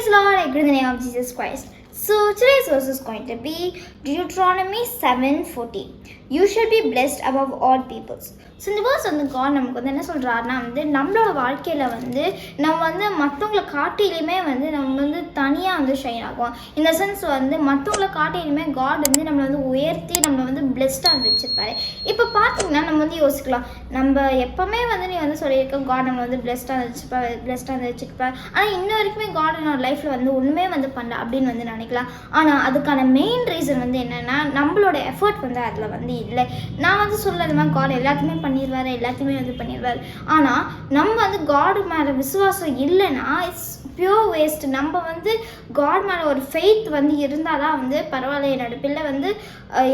Praise Lord, I in the name of Jesus Christ. So today's verse is going to be Deuteronomy 7:14. You shall be blessed above all peoples. So இந்த verse வந்து God நமக்கு வந்து என்ன சொல்கிறாருன்னா வந்து நம்மளோட வாழ்க்கையில் வந்து நம்ம வந்து மற்றவங்களை காட்டிலையுமே வந்து நம்ம வந்து தனியாக வந்து ஷைன் ஆகும் இந்த சென்ஸ் வந்து மற்றவங்களை காட்டிலையுமே காட் வந்து நம்மளை வந்து உயர்த்தி நம்மளை வந்து பிளெஸ்டாக வந்து வச்சுருப்பாரு இப்போ பார்த்தீங்கன்னா நம்ம வந்து யோசிக்கலாம் நம்ம எப்போவுமே வந்து நீ வந்து சொல்லியிருக்க காட் நம்மளை வந்து பிளெஸ்டாக வச்சுப்பா பிளெஸ்டாக வந்து வச்சுருப்பா ஆனால் இன்ன வரைக்குமே காட் என்னோட லைஃப்பில் வந்து ஒன்றுமே வந்து பண்ணல அப்படின்னு வந்து நினைக்கலாம் ஆனால் அதுக்கான மெயின் ரீசன் வந்து என்னென்னா நம்மளோட எஃபர்ட் வந்து அதில் வந்து இல்லை. நான் வந்து சொல்ல மாதிரி காட் எல்லாத்தையுமே பண்ணிடுவார் எல்லாத்தையுமே வந்து பண்ணிடுவார் ஆனால் நம்ம வந்து காடு மேலே விசுவாசம் இல்லைன்னா இட்ஸ் பியூர் வேஸ்ட் நம்ம வந்து காட் மேலே ஒரு ஃபெய்த் வந்து இருந்தால் தான் வந்து பரவாயில்ல. என்னோட பிள்ளை வந்து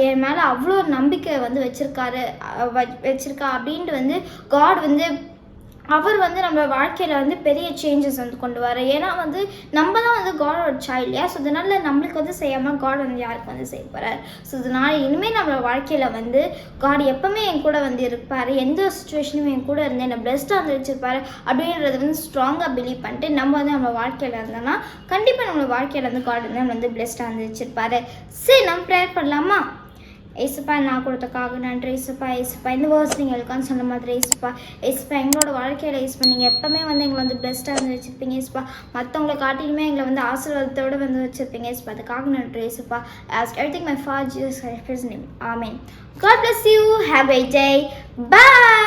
என் மேலே அவ்வளோ நம்பிக்கை வந்து வச்சுருக்காரு வச்சுருக்கா அப்படின்ட்டு வந்து காட் வந்து அவர் வந்து நம்ம வாழ்க்கையில் வந்து பெரிய சேஞ்சஸ் வந்து கொண்டு வர ஏன்னா வந்து நம்ம தான் வந்து காடோட சைல்டியா இல்லையா? ஸோ இதனால் நம்மளுக்கு வந்து செய்யாமல் காட் வந்து யாருக்கு வந்து செய்ய போகிறார் ஸோ இதனால் இனிமேல் நம்ம வாழ்க்கையில் வந்து காட் எப்பவுமே என் கூட வந்து இருப்பார். எந்த சுச்சுவேஷனும் என் கூட இருந்து என்னை பெஸ்ட்டாக வந்து வச்சிருப்பாரு அப்படின்றத வந்து ஸ்ட்ராங்காக பிலீவ் பண்ணிட்டு நம்ம வந்து நம்ம வாழ்க்கையில் இருந்தோம்னா கண்டிப்பாக நம்மளோட வாழ்க்கையில் வந்து காட் வந்து நம்ம வந்து பெஸ்ட்டாக வந்து வச்சிருப்பாரு சரி நம்ம ப்ரேயர் பண்ணலாமா? ஏசுப்பா நான் கொடுத்தக்காக நன்றி ஏசுப்பா ஏசுப்பா. இந்த வேர்ஸ் நீங்கள் இருக்கான்னு சொன்ன மாதிரி ஏசுப்பா ஏசுப்பா எங்களோட வாழ்க்கையில் ஏசுப்பா. நீங்கள் எப்பவுமே வந்து எங்களை வந்து பெஸ்ட்டாக வந்து வச்சுருப்பீங்க ஏசுப்பா. மற்றவங்களை காட்டிலுமே எங்களை வந்து ஆசீர்வாதத்தோடு வந்து வச்சுருப்பீங்க ஏசுப்பா. அதுக்காக நன்றி ஏசுப்பா. As everything my for Jesus name amen God bless you have a day bye